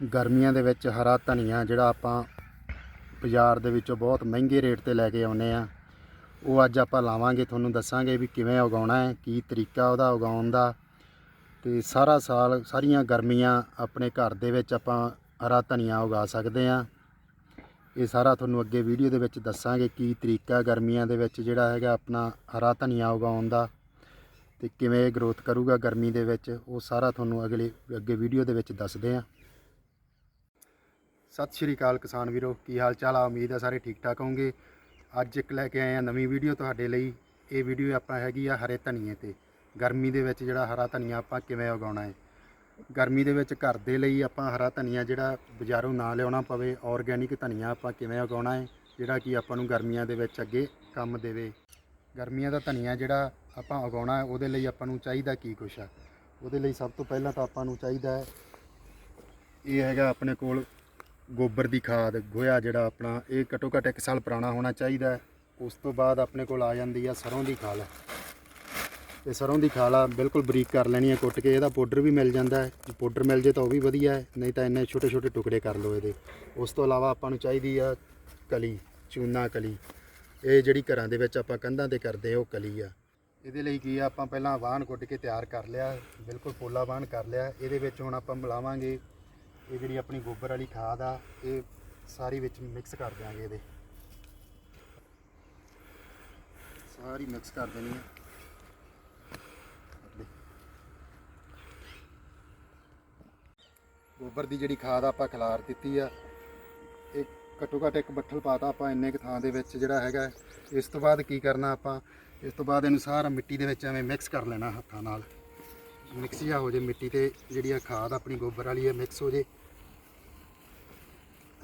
ਗਰਮੀਆਂ ਦੇ ਵਿੱਚ ਹਰਾ ਧਨੀਆ ਜਿਹੜਾ ਆਪਾਂ ਬਾਜ਼ਾਰ ਦੇ ਵਿੱਚੋਂ ਬਹੁਤ ਮਹਿੰਗੇ ਰੇਟ ਤੇ ਲੈ ਕੇ ਆਉਨੇ ਆ ਉਹ ਅੱਜ ਆਪਾਂ ਲਾਵਾਂਗੇ, ਤੁਹਾਨੂੰ ਦੱਸਾਂਗੇ ਵੀ ਕਿਵੇਂ ਉਗਾਉਣਾ ਹੈ, ਕੀ ਤਰੀਕਾ ਉਹਦਾ ਉਗਾਉਣ ਦਾ। ਤੇ ਸਾਰਾ ਸਾਲ ਸਾਰੀਆਂ ਗਰਮੀਆਂ ਆਪਣੇ ਘਰ ਦੇ ਵਿੱਚ ਆਪਾਂ ਹਰਾ ਧਨੀਆ ਉਗਾ ਸਕਦੇ ਆ ਇਹ ਸਾਰਾ ਤੁਹਾਨੂੰ ਅੱਗੇ ਵੀਡੀਓ ਦੇ ਵਿੱਚ ਦੱਸਾਂਗੇ ਕੀ ਤਰੀਕਾ ਗਰਮੀਆਂ ਦੇ ਵਿੱਚ ਜਿਹੜਾ ਹੈਗਾ ਆਪਣਾ ਹਰਾ ਧਨੀਆ ਉਗਾਉਣ ਦਾ ਤੇ ਕਿਵੇਂ ਗਰੋਥ ਕਰੂਗਾ ਗਰਮੀ ਦੇ ਵਿੱਚ। ਉਹ ਸਾਰਾ ਤੁਹਾਨੂੰ ਅਗਲੇ, ਅੱਗੇ ਵੀਡੀਓ ਦੇ ਵਿੱਚ ਦੱਸਦੇ ਆ ਸਤਿ ਸ਼੍ਰੀ ਅਕਾਲ ਕਿਸਾਨ ਵੀਰੋ, ਕੀ ਹਾਲ ਚਾਲ ਆ? ਉਮੀਦ ਆ ਸਾਰੇ ਠੀਕ ਠਾਕ ਹੋਵੋਗੇ। ਅੱਜ ਇੱਕ ਲੈ ਕੇ ਆਏ ਆ ਨਵੀਂ ਵੀਡੀਓ ਤੁਹਾਡੇ ਲਈ। ਇਹ ਵੀਡੀਓ ਆਪਾਂ ਹੈਗੀ ਆ ਹਰੇ ਧਨੀਏ ਤੇ। ਗਰਮੀ ਦੇ ਵਿੱਚ ਜਿਹੜਾ ਹਰਾ ਧਨੀਆ ਆਪਾਂ ਕਿਵੇਂ ਉਗਾਉਣਾ ਹੈ ਗਰਮੀ ਦੇ ਵਿੱਚ ਘਰ ਦੇ ਲਈ ਆਪਾਂ ਹਰਾ ਧਨੀਆ ਜਿਹੜਾ ਬਾਜ਼ਾਰੋਂ ਨਾ ਲਿਆਉਣਾ ਪਵੇ ਆਰਗੈਨਿਕ ਧਨੀਆ ਆਪਾਂ ਕਿਵੇਂ ਉਗਾਉਣਾ ਹੈ ਜਿਹੜਾ ਕਿ ਆਪਾਂ ਨੂੰ ਗਰਮੀਆਂ ਦੇ ਵਿੱਚ ਅੱਗੇ ਕੰਮ ਦੇਵੇ। ਗਰਮੀਆਂ ਦਾ ਧਨੀਆ ਜਿਹੜਾ ਆਪਾਂ ਉਗਾਉਣਾ ਉਹਦੇ ਲਈ ਆਪਾਂ ਨੂੰ ਚਾਹੀਦਾ ਕੀ ਕੁਛ ਆ? ਉਹਦੇ ਲਈ ਸਭ ਤੋਂ ਪਹਿਲਾਂ ਤਾਂ ਆਪਾਂ ਨੂੰ ਚਾਹੀਦਾ ਹੈ ਇਹ ਹੈਗਾ ਆਪਣੇ ਕੋਲ ਗੋਬਰ ਦੀ ਖਾਦ ਗੋਇਆ ਜਿਹੜਾ ਆਪਣਾ, ਇਹ ਘੱਟੋ ਘੱਟ 1 ਸਾਲ ਪੁਰਾਣਾ ਹੋਣਾ ਚਾਹੀਦਾ ਹੈ। ਉਸ ਤੋਂ ਬਾਅਦ ਆਪਣੇ ਕੋਲ ਆ ਜਾਂਦੀ ਆ ਸਰੋਂ ਦੀ ਖਾਲ। ਤੇ ਸਰੋਂ ਦੀ ਖਾਲ ਆ ਬਿਲਕੁਲ ਬਰੀਕ ਕਰ ਲੈਣੀ ਹੈ ਕੁੱਟ ਕੇ, ਇਹਦਾ ਪਾਊਡਰ ਵੀ ਮਿਲ ਜਾਂਦਾ ਹੈ। ਪਾਊਡਰ ਮਿਲ ਜੇ ਤਾਂ ਉਹ ਵੀ ਵਧੀਆ ਹੈ, ਨਹੀਂ ਤਾਂ ਇੰਨੇ ਛੋਟੇ ਛੋਟੇ ਟੁਕੜੇ ਕਰ ਲਓ ਇਹਦੇ। ਉਸ ਤੋਂ ਇਲਾਵਾ ਆਪਾਂ ਨੂੰ ਚਾਹੀਦੀ ਆ ਕਲੀ, ਚੂਨਾ ਕਲੀ। ਇਹ ਜਿਹੜੀ ਘਰਾਂ ਦੇ ਵਿੱਚ ਆਪਾਂ ਕੰਧਾਂ ਤੇ ਕਰਦੇ ਉਹ ਕਲੀ ਆ। ਇਹਦੇ ਲਈ ਕੀ ਆ, ਆਪਾਂ ਪਹਿਲਾਂ ਵਾਹਣ ਕੁੱਟ ਕੇ ਤਿਆਰ ਕਰ ਲਿਆ, ਬਿਲਕੁਲ ਪੋਲਾ ਵਾਹਣ ਕਰ ਲਿਆ। ਇਹਦੇ ਵਿੱਚ ਹੁਣ ਆਪਾਂ ਮਿਲਾਵਾਂਗੇ ਇਹ ਜਿਹੜੀ ਆਪਣੀ ਗੋਬਰ ਵਾਲੀ ਖਾਦ ਆ, ਇਹ ਸਾਰੀ ਵਿੱਚ ਮਿਕਸ ਕਰ ਦਿਆਂਗੇ ਇਹਦੇ। ਸਾਰੀ ਮਿਕਸ ਕਰ ਦੇਣੀ ਹੈ ਗੋਬਰ ਦੀ ਜਿਹੜੀ ਖਾਦ ਆਪਾਂ ਖਿਲਾਰ ਦਿੱਤੀ ਆ, ਇਹ ਘੱਟੋ ਘੱਟ ਇੱਕ ਬੱਠਲ ਪਾਤਾ ਆਪਾਂ ਇੰਨੇ ਕੁ ਥਾਂ ਦੇ ਵਿੱਚ ਜਿਹੜਾ ਹੈਗਾ। ਇਸ ਤੋਂ ਬਾਅਦ ਕੀ ਕਰਨਾ ਆਪਾਂ? ਇਸ ਤੋਂ ਬਾਅਦ ਇਹਨੂੰ ਸਾਰਾ ਮਿੱਟੀ ਦੇ ਵਿੱਚ ਐਵੇਂ ਮਿਕਸ ਕਰ ਲੈਣਾ ਹੱਥਾਂ ਨਾਲ। ਮਿਕਸ ਜਿਹਾ ਹੋ ਜੇ ਮਿੱਟੀ ਤੇ ਜਿਹੜੀ ਆ ਖਾਦ ਆਪਣੀ ਗੋਬਰ ਵਾਲੀ ਹੈ ਮਿਕਸ ਹੋ ਜੇ।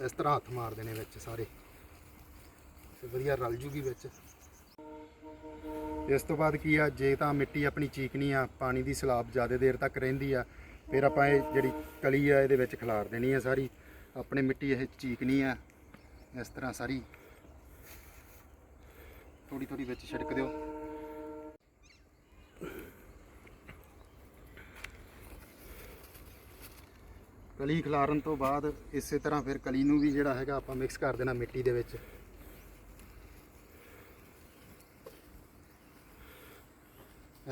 ਇਸ ਤਰ੍ਹਾਂ ਹੱਥ ਮਾਰ ਦੇਣੇ ਵਿੱਚ ਸਾਰੇ। ਤੇ ਵਧੀਆ ਰਲ ਜੂਗੀ ਵਿੱਚ। ਇਸ ਤੋਂ ਬਾਅਦ ਕੀ ਆ, ਜੇ ਤਾਂ ਮਿੱਟੀ ਆਪਣੀ ਚੀਕਣੀ ਆ, ਪਾਣੀ ਦੀ ਸਲਾਬ ਜ਼ਿਆਦਾ ਦੇਰ ਤੱਕ ਰਹਿੰਦੀ ਆ, ਫਿਰ ਆਪਾਂ ਇਹ ਜਿਹੜੀ ਕਲੀ ਆ, ਇਹਦੇ ਵਿੱਚ ਖਿਲਾਰ ਦੇਣੀ ਆ ਸਾਰੀ। ਆਪਣੇ ਮਿੱਟੀ ਇਹ ਚੀਕਣੀ ਆ, ਇਸ ਤਰ੍ਹਾਂ ਸਾਰੀ। ਥੋੜੀ ਥੋੜੀ ਵਿੱਚ ਛਿੜਕ ਦਿਓ। ਕਲੀ ਖਿਲਾਰਨ ਤੋਂ ਬਾਅਦ ਇਸੇ ਤਰ੍ਹਾਂ ਫਿਰ ਕਲੀ ਨੂੰ ਵੀ ਜਿਹੜਾ ਹੈਗਾ ਆਪਾਂ ਮਿਕਸ ਕਰ ਦੇਣਾ ਮਿੱਟੀ ਦੇ ਵਿੱਚ।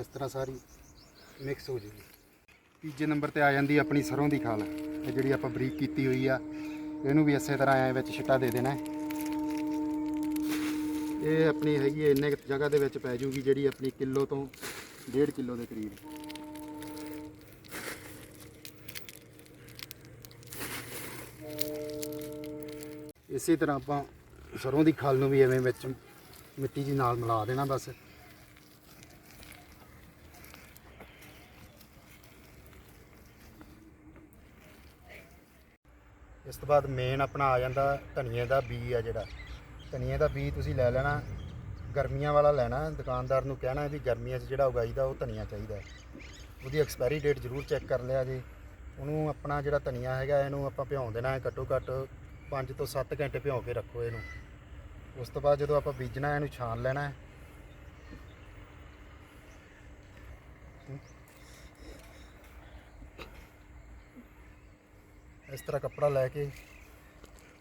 ਇਸ ਤਰ੍ਹਾਂ ਸਾਰੀ ਮਿਕਸ ਹੋ ਜੂਗੀ। ਤੀਜੇ ਨੰਬਰ ਤੇ ਆ ਜਾਂਦੀ ਆਪਣੀ ਸਰੋਂ ਦੀ ਖਾਲ। ਇਹ ਜਿਹੜੀ ਆਪਾਂ ਬਰੀਕ ਕੀਤੀ ਹੋਈ ਆ, ਇਹਨੂੰ ਵੀ ਇਸੇ ਤਰ੍ਹਾਂ ਐ ਵਿੱਚ ਛਿੱਟਾ ਦੇ ਦੇਣਾ। ਇਹ ਆਪਣੀ ਹੈਗੀ ਇੰਨੇ ਜਗ੍ਹਾ ਦੇ ਵਿੱਚ ਪੈ ਜੂਗੀ ਜਿਹੜੀ ਆਪਣੀ ਕਿਲੋ ਤੋਂ 1.5 ਕਿਲੋ ਦੇ ਕਰੀਬ। ਇਸੇ ਤਰ੍ਹਾਂ ਆਪਾਂ ਸਰੋਂ ਦੀ ਖਲ ਨੂੰ ਵੀ ਐਵੇਂ ਵਿੱਚ ਮਿੱਟੀ ਜੀ ਨਾਲ ਮਿਲਾ ਦੇਣਾ ਬਸ। ਇਸ ਤੋਂ ਬਾਅਦ ਮੇਨ ਆਪਣਾ ਆ ਜਾਂਦਾ ਧਨੀਏ ਦਾ ਬੀ ਆ ਜਿਹੜਾ। ਧਨੀਏ ਦਾ ਬੀ ਤੁਸੀਂ ਲੈ ਲੈਣਾ, ਗਰਮੀਆਂ ਵਾਲਾ ਲੈਣਾ, ਦੁਕਾਨਦਾਰ ਨੂੰ ਕਹਿਣਾ ਵੀ ਗਰਮੀਆਂ 'ਚ ਜਿਹੜਾ ਉਗਾਈਦਾ ਉਹ ਧਨੀਆ ਚਾਹੀਦਾ। ਉਹਦੀ ਐਕਸਪਾਇਰੀ ਡੇਟ ਜ਼ਰੂਰ ਚੈੱਕ ਕਰ ਲਿਆ ਜੀ। ਉਹਨੂੰ ਆਪਣਾ ਜਿਹੜਾ ਧਨੀਆ ਹੈਗਾ, ਇਹਨੂੰ ਆਪਾਂ ਭਿਉਂ ਦੇਣਾ ਹੈ ਘੱਟੋ ਘੱਟ 5 ਤੋਂ 7 ਘੰਟੇ ਭਿਓ ਕੇ ਰੱਖੋ ਇਹਨੂੰ। ਉਸ ਤੋਂ ਬਾਅਦ ਜਦੋਂ ਆਪਾਂ ਬੀਜਣਾ, ਇਹਨੂੰ ਛਾਣ ਲੈਣਾ ਹੈ। ਇਸ ਤਰ੍ਹਾਂ ਕੱਪੜਾ ਲੈ ਕੇ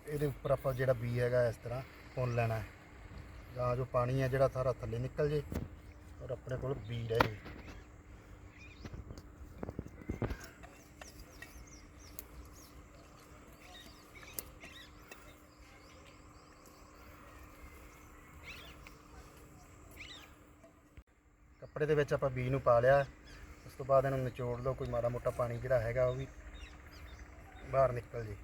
ਇਹਦੇ ਉੱਪਰ ਆਪਾਂ ਜਿਹੜਾ ਬੀ ਹੈਗਾ, ਇਸ ਤਰ੍ਹਾਂ ਪੁੰਨ ਲੈਣਾ ਹੈ। ਜਾਂ ਜੋ ਪਾਣੀ ਹੈ ਜਿਹੜਾ ਸਾਰਾ ਥੱਲੇ ਨਿਕਲ ਜੇ ਔਰ ਆਪਣੇ ਕੋਲ ਬੀ ਰਹੇ ਕੱਪੜੇ ਦੇ ਵਿੱਚ ਆਪਾਂ ਬੀ ਨੂੰ ਪਾ ਲਿਆ। ਉਸ ਤੋਂ ਬਾਅਦ ਇਹਨੂੰ ਨਿਚੋੜ ਲਓ, ਕੋਈ ਮਾੜਾ ਮੋਟਾ ਪਾਣੀ ਜਿਹੜਾ ਹੈਗਾ ਉਹ ਵੀ ਬਾਹਰ ਨਿਕਲ ਜੇ।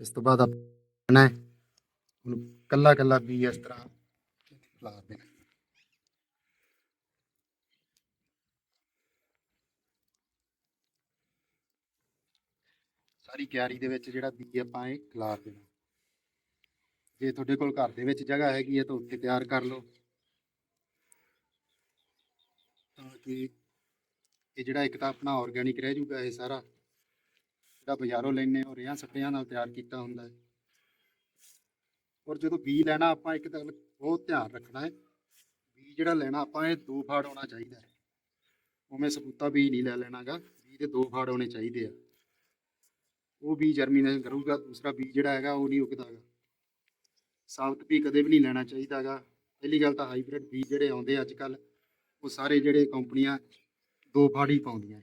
ਇਸ ਤੋਂ ਬਾਅਦ ਆਪਣਾ ਉਹਨੂੰ ਕੱਲਾ ਕੱਲਾ ਬੀ ਇਸ ਤਰ੍ਹਾਂ ਫਲਾਰ ਦੇਣਾ ਸਾਰੀ ਕਿਆਰੀ ਦੇ ਵਿੱਚ ਜਿਹੜਾ ਬੀ ਆਪਾਂ ਇਹ ਖਿਲਾਰ ਦੇਣਾ ਜੇ ਤੁਹਾਡੇ ਕੋਲ ਘਰ ਦੇ ਵਿੱਚ ਜਗ੍ਹਾ ਹੈਗੀ ਹੈ ਤਾਂ ਉੱਥੇ ਤਿਆਰ ਕਰ ਲਓ ਤਾਂ ਕਿ ਇਹ ਜਿਹੜਾ ਇੱਕ ਤਾਂ ਆਪਣਾ ਆਰਗੈਨਿਕ ਰਹਿ ਜੂਗਾ ਇਹ ਸਾਰਾ। ਜਿਹੜਾ ਬਾਜ਼ਾਰੋਂ ਲੈਣੇ ਹੋ ਰਿਆਂ ਸਪਰੇਆਂ ਨਾਲ ਤਿਆਰ ਕੀਤਾ ਹੁੰਦਾ ਹੈ। ਔਰ ਜਦੋਂ ਬੀ ਲੈਣਾ ਆਪਾਂ ਇੱਕ ਗੱਲ ਬਹੁਤ ਧਿਆਨ ਰੱਖਣਾ ਹੈ। ਬੀ ਜਿਹੜਾ ਲੈਣਾ ਆਪਾਂ, ਇਹ ਦੋ ਫਾੜ ਹੋਣਾ ਚਾਹੀਦਾ ਹੈ। ਉਵੇਂ ਸਪੂਤਾ ਬੀ ਨਹੀਂ ਲੈ ਲੈਣਾਗਾ ਬੀ ਦੇ ਦੋ ਫਾੜ ਹੋਣੇ ਚਾਹੀਦੇ ਆ। ਉਹ ਬੀ ਜਰਮੀਨੇਸ਼ਨ ਕਰੂਗਾ, ਦੂਸਰਾ ਬੀ ਜਿਹੜਾ ਹੈਗਾ ਉਹ ਨਹੀਂ ਉਗਦਾ ਹੈਗਾ ਸਾਬਤ ਬੀ ਕਦੇ ਵੀ ਨਹੀਂ ਲੈਣਾ ਚਾਹੀਦਾ ਹੈਗਾ ਪਹਿਲੀ ਗੱਲ ਤਾਂ ਹਾਈਬ੍ਰਿਡ ਬੀ ਜਿਹੜੇ ਆਉਂਦੇ ਅੱਜ ਕੱਲ੍ਹ ਉਹ ਸਾਰੇ ਜਿਹੜੇ ਕੰਪਨੀਆਂ ਦੋ ਫਾੜ ਹੀ ਪਾਉਂਦੀਆਂ।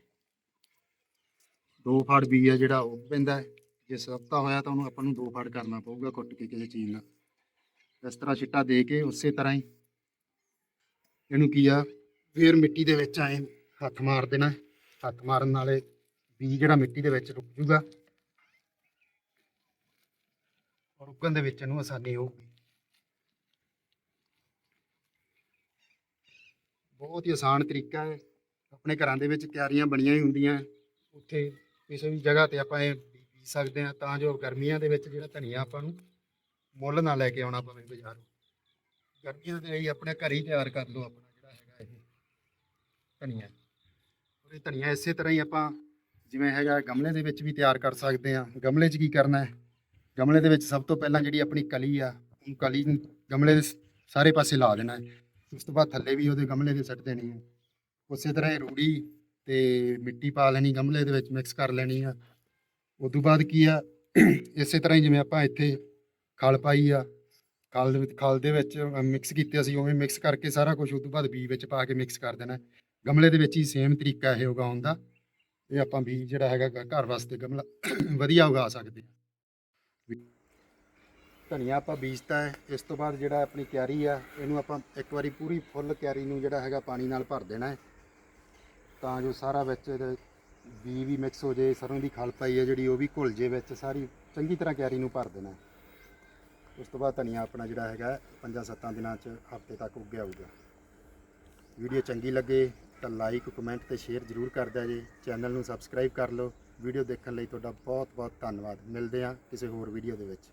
ਦੋ ਫਾੜ ਬੀਜ ਆ ਜਿਹੜਾ ਉਹ ਪੈਂਦਾ ਹੈ। ਜੇ ਸਸਤਾ ਹੋਇਆ ਤਾਂ ਉਹਨੂੰ ਆਪਾਂ ਨੂੰ ਦੋ ਫਾੜ ਕਰਨਾ ਪਊਗਾ ਕੁੱਟ ਕੇ ਕਿਸੇ ਚੀਜ਼ ਨਾਲ। ਇਸ ਤਰ੍ਹਾਂ ਛਿੱਟਾ ਦੇ ਕੇ ਉਸੇ ਤਰ੍ਹਾਂ ਹੀ ਇਹਨੂੰ ਕੀ ਆ, ਫੇਰ ਮਿੱਟੀ ਦੇ ਵਿੱਚ ਆਏ ਹੱਥ ਮਾਰ ਦੇਣਾ। ਹੱਥ ਮਾਰਨ ਨਾਲੇ ਬੀਜ ਜਿਹੜਾ ਮਿੱਟੀ ਦੇ ਵਿੱਚ ਰੁਕ ਜੂਗਾ। ਔਰ ਉੱਗਣ ਦੇ ਵਿੱਚ ਇਹਨੂੰ ਆਸਾਨੀ ਹੋਊਗੀ। ਬਹੁਤ ਹੀ ਆਸਾਨ ਤਰੀਕਾ ਹੈ। ਆਪਣੇ ਘਰਾਂ ਦੇ ਵਿੱਚ ਕਿਆਰੀਆਂ ਬਣੀਆਂ ਹੀ ਹੁੰਦੀਆਂ ਉੱਥੇ ਕਿਸੇ ਵੀ ਜਗ੍ਹਾ ਤੇ ਆਪਾਂ ਇਹ ਬੀਜ ਸਕਦੇ ਹਾਂ ਤਾਂ ਜੋ ਗਰਮੀਆਂ ਦੇ ਵਿੱਚ ਜਿਹੜਾ ਧਨੀਆ ਆਪਾਂ ਨੂੰ ਮੁੱਲ ਨਾ ਲੈ ਕੇ ਆਉਣਾ ਪਵੇ ਬਾਜ਼ਾਰੋਂ। ਗਰਮੀਆਂ ਦੇ ਲਈ ਆਪਣੇ ਘਰ ਹੀ ਤਿਆਰ ਕਰ ਲਓ ਆਪਣਾ ਜਿਹੜਾ ਹੈਗਾ ਇਹ ਧਨੀਆ। ਔਰ ਇਹ ਧਨੀਆ ਇਸੇ ਤਰ੍ਹਾਂ ਹੀ ਆਪਾਂ ਜਿਵੇਂ ਹੈਗਾ ਗਮਲੇ ਦੇ ਵਿੱਚ ਵੀ ਤਿਆਰ ਕਰ ਸਕਦੇ ਹਾਂ। ਗਮਲੇ 'ਚ ਕੀ ਕਰਨਾ ਹੈ? ਗਮਲੇ ਦੇ ਵਿੱਚ ਸਭ ਤੋਂ ਪਹਿਲਾਂ ਜਿਹੜੀ ਆਪਣੀ ਕਲੀ ਆ, ਉਹ ਕਲੀ ਨੂੰ ਗਮਲੇ ਦੇ ਸਾਰੇ ਪਾਸੇ ਲਾ ਦੇਣਾ ਹੈ। ਉਸ ਤੋਂ ਬਾਅਦ ਥੱਲੇ ਵੀ ਉਹਦੇ ਗਮਲੇ ਦੇ ਸੱਟ ਦੇਣੀ ਹੈ ਉਸੇ ਤਰ੍ਹਾਂ ਇਹ ਰੂੜੀ ਤੇ ਮਿੱਟੀ ਪਾ ਲੈਣੀ ਗਮਲੇ ਦੇ ਵਿੱਚ, ਮਿਕਸ ਕਰ ਲੈਣੀ ਆ। ਉਸ ਤੋਂ ਬਾਅਦ ਕੀ ਆ, ਇਸੇ ਤਰ੍ਹਾਂ ਹੀ ਜਿਵੇਂ ਆਪਾਂ ਇੱਥੇ ਖਲ ਪਾਈ ਆ, ਖਲ ਦੇ ਵਿੱਚ, ਖਲ ਦੇ ਵਿੱਚ ਮਿਕਸ ਕੀਤੇ ਅਸੀਂ, ਉਵੇਂ ਮਿਕਸ ਕਰਕੇ ਸਾਰਾ ਕੁਝ ਉਸ ਤੋਂ ਬਾਅਦ ਬੀ ਵਿੱਚ ਪਾ ਕੇ ਮਿਕਸ ਕਰ ਦੇਣਾ। ਗਮਲੇ ਦੇ ਵਿੱਚ ਹੀ ਸੇਮ ਤਰੀਕਾ ਇਹ ਉਗਾਉਣ ਦਾ। ਇਹ ਆਪਾਂ ਬੀਜ ਜਿਹੜਾ ਹੈਗਾ ਘਰ ਵਾਸਤੇ ਗਮਲਾ ਵਧੀਆ ਉਗਾ ਸਕਦੇ ਹਾਂ ਧਨੀਆ ਆਪਾਂ ਬੀਜਤਾ ਹੈ, ਇਸ ਤੋਂ ਬਾਅਦ ਜਿਹੜਾ ਆਪਣੀ ਕਿਆਰੀ ਆ, ਇਹਨੂੰ ਆਪਾਂ ਇੱਕ ਵਾਰੀ ਪੂਰੀ ਫੁੱਲ ਕਿਆਰੀ ਨੂੰ ਜਿਹੜਾ ਹੈਗਾ ਪਾਣੀ ਨਾਲ ਭਰ ਦੇਣਾ ਹੈ। ਤਾਂ ਜੋ ਸਾਰਾ ਵਿੱਚ ਬੀ ਵੀ ਮਿਕਸ ਹੋ ਜੇ ਸਰੋਂ ਦੀ ਖਲ ਪਾਈ ਹੈ ਜਿਹੜੀ, ਉਹ ਵੀ ਘੁਲ ਜੇ ਵਿੱਚ, ਸਾਰੀ ਚੰਗੀ ਤਰ੍ਹਾਂ ਕਿਆਰੀ ਨੂੰ ਭਰ ਦੇਣਾ ਉਸ ਤੋਂ ਬਾਅਦ ਧਨੀਆ ਆਪਣਾ ਜਿਹੜਾ ਹੈਗਾ ਪੰਜਾਂ ਸੱਤਾਂ ਦਿਨਾਂ 'ਚ ਹਫ਼ਤੇ ਤੱਕ ਉੱਗਿਆ ਹੋਊਗਾ। ਵੀਡੀਓ ਚੰਗੀ ਲੱਗੇ ਤਾਂ ਲਾਈਕ ਕਮੈਂਟ ਤੇ ਸ਼ੇਅਰ ਜ਼ਰੂਰ ਕਰ ਦਿਆ ਜੇ। ਚੈਨਲ ਨੂੰ ਸਬਸਕ੍ਰਾਈਬ ਕਰ ਲਓ। ਵੀਡੀਓ ਦੇਖਣ ਲਈ ਤੁਹਾਡਾ ਬਹੁਤ ਬਹੁਤ ਧੰਨਵਾਦ। ਮਿਲਦੇ ਹਾਂ ਕਿਸੇ ਹੋਰ ਵੀਡੀਓ ਦੇ ਵਿੱਚ।